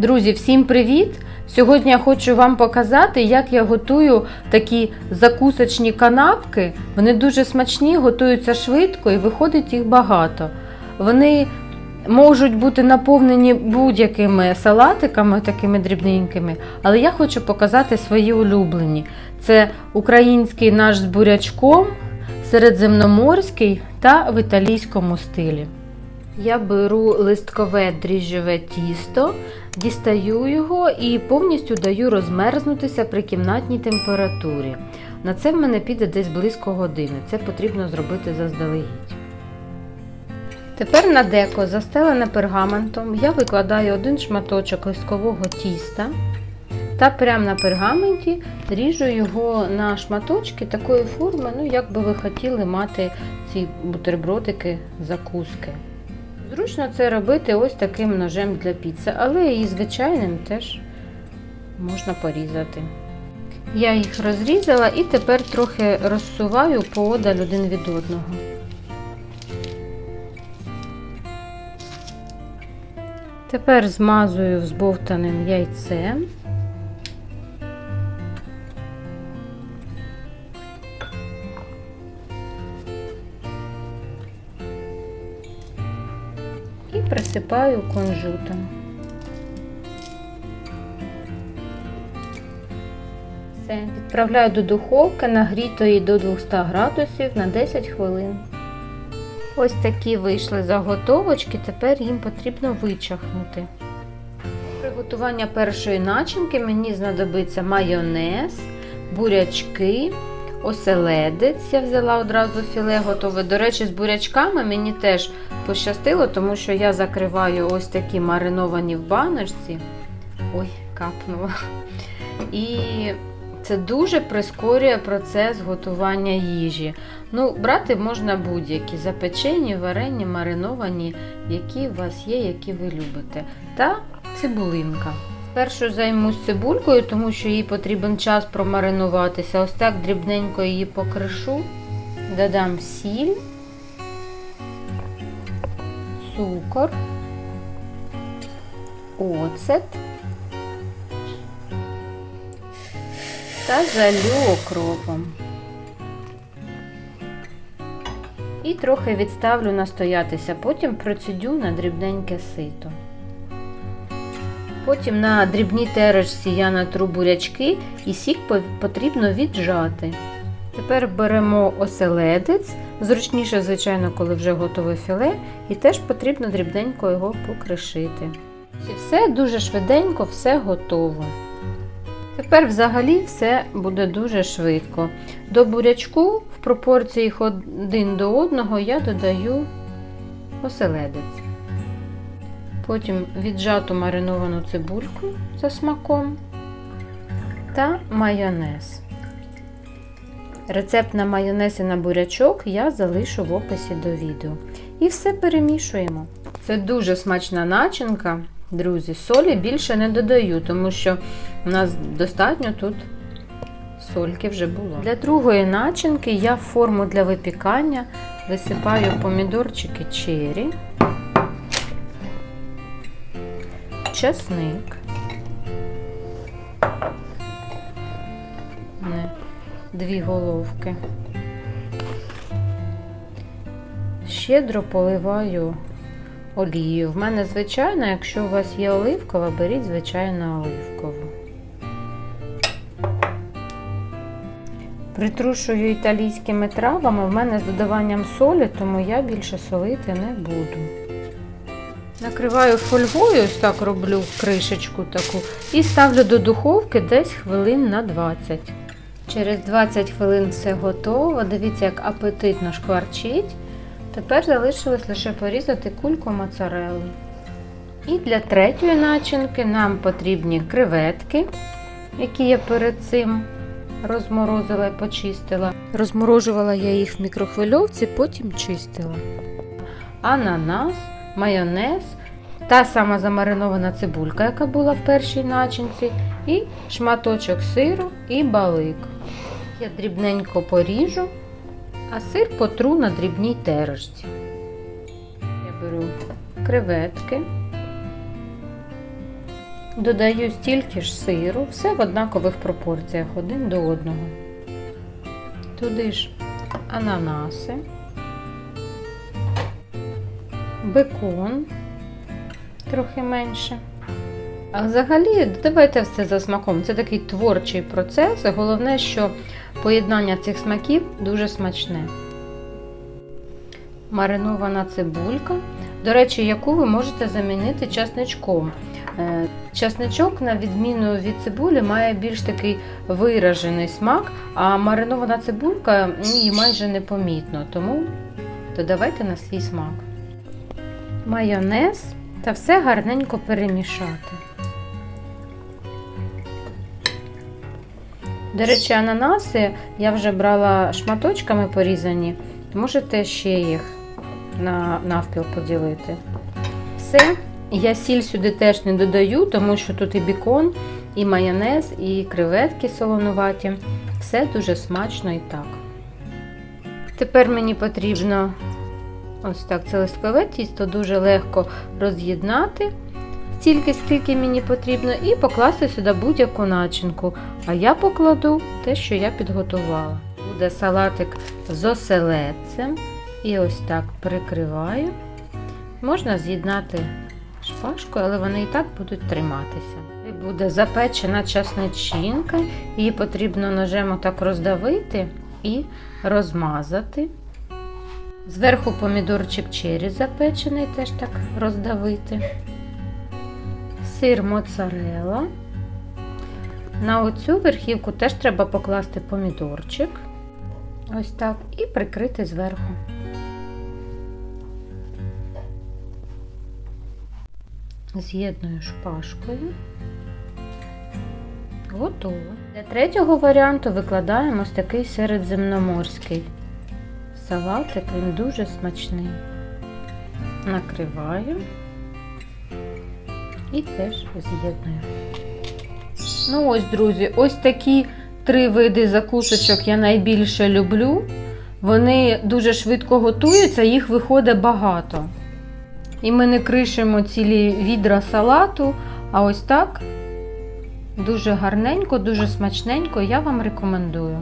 Друзі, всім привіт! Сьогодні я хочу вам показати, як я готую такі закусочні канапки. Вони дуже смачні, готуються швидко і виходить їх багато. Вони можуть бути наповнені будь-якими салатиками, такими дрібненькими, але я хочу показати свої улюблені. Це український наш з бурячком, середземноморський та в італійському стилі. Я беру листкове дріжджове тісто, дістаю його і повністю даю розмерзнутися при кімнатній температурі. На це в мене піде десь близько години. Це потрібно зробити заздалегідь. Тепер на деко, застелене пергаментом, я викладаю один шматочок листкового тіста та прямо на пергаменті ріжу його на шматочки такої форми, ну як би ви хотіли мати ці бутербродики закуски. Зручно це робити ось таким ножем для піци, але і звичайним теж можна порізати. Я їх розрізала і тепер трохи розсуваю поодаль один від одного. Тепер змазую збовтаним яйцем. Присипаю кунжутом. Все, відправляю до духовки, нагрітої до 200 градусів на 10 хвилин. Ось такі вийшли заготовочки, тепер їм потрібно вичахнути. Приготування першої начинки мені знадобиться майонез, бурячки, оселедець. Я взяла одразу філе готове. До речі, з бурячками мені теж пощастило, тому що я закриваю ось такі мариновані в баночці. Ой, капнула. І це дуже прискорює процес готування їжі. Ну, брати можна будь-які запечені, варені, мариновані, які у вас є, які ви любите. Та цибулинка. Спершу займусь цибулькою, тому що їй потрібен час промаринуватися. Ось так дрібненько її покришу, додам сіль, цукор, оцет та залю окропом. І трохи відставлю настоятися, потім процідю на дрібненьке сито. Потім на дрібній терочці я натру бурячки і сік потрібно віджати. Тепер беремо оселедець, зручніше, звичайно, коли вже готове філе, і теж потрібно дрібненько його покришити. І все дуже швиденько, все готово. Тепер взагалі все буде дуже швидко. До бурячку в пропорціях один до одного я додаю оселедець. Потім віджату мариновану цибульку за смаком та майонез. Рецепт на майонез і на бурячок я залишу в описі до відео. І все перемішуємо. Це дуже смачна начинка, друзі. Солі більше не додаю, тому що у нас достатньо тут сольки вже було. Для другої начинки я в форму для випікання висипаю помідорчики чері. Часник, Не, дві головки. Щедро поливаю олією. В мене звичайна, якщо у вас є оливкова, беріть звичайно оливкову. Притрушую італійськими травами, в мене з додаванням солі, тому я більше солити не буду. Накриваю фольгою, ось так роблю кришечку таку, і ставлю до духовки десь хвилин на 20. Через 20 хвилин все готово. Дивіться, як апетитно шкварчить. Тепер залишилось лише порізати кульку моцарелли. І для третьої начинки нам потрібні креветки, які я перед цим розморозила і почистила. Розморожувала я їх в мікрохвильовці, потім чистила. Ананас майонез, та сама замаринована цибулька, яка була в першій начинці, і шматочок сиру і балик. Я дрібненько поріжу, а сир потру на дрібній терочці. Я беру креветки, Додаю стільки ж сиру, все в однакових пропорціях один до одного. Туди ж ананаси, бекон трохи менше. А взагалі, додавайте все за смаком. Це такий творчий процес. Головне, що поєднання цих смаків дуже смачне. Маринована цибулька. До речі, яку ви можете замінити часничком. Е, Часничок, на відміну від цибулі, має більш такий виражений смак, а маринована цибулька її майже непомітно, тому додавайте на свій смак. Майонез та все гарненько перемішати. До речі, ананаси я вже брала шматочками порізані, можете ще їх на навпіл поділити. Все. Я сіль сюди теж не додаю, тому що тут і бікон, і майонез, і креветки солонуваті. Все дуже смачно і так. Тепер мені потрібно ось так це листкове тісто дуже легко роз'єднати, стільки, скільки мені потрібно, і покласти сюди будь-яку начинку. А я покладу те, що я підготувала. Буде салатик з оселедцем. І ось так прикриваю. Можна з'єднати шпажкою, але вони і так будуть триматися. І буде запечена часничинка, її потрібно ножем отак роздавити і розмазати. Зверху помідорчик черрі запечений, теж так роздавити. Сир моцарелла. На оцю верхівку теж треба покласти помідорчик. Ось так, і прикрити зверху. З'єдную шпажкою. Готово. Для третього варіанту викладаємо ось такий середземноморський салатик, він дуже смачний. Накриваю і теж з'єдную. Ну ось, друзі, ось такі три види закусочок я найбільше люблю. Вони дуже швидко готуються, їх виходить багато. І ми не кришимо цілі відра салату, а ось так дуже гарненько, дуже смачненько я вам рекомендую.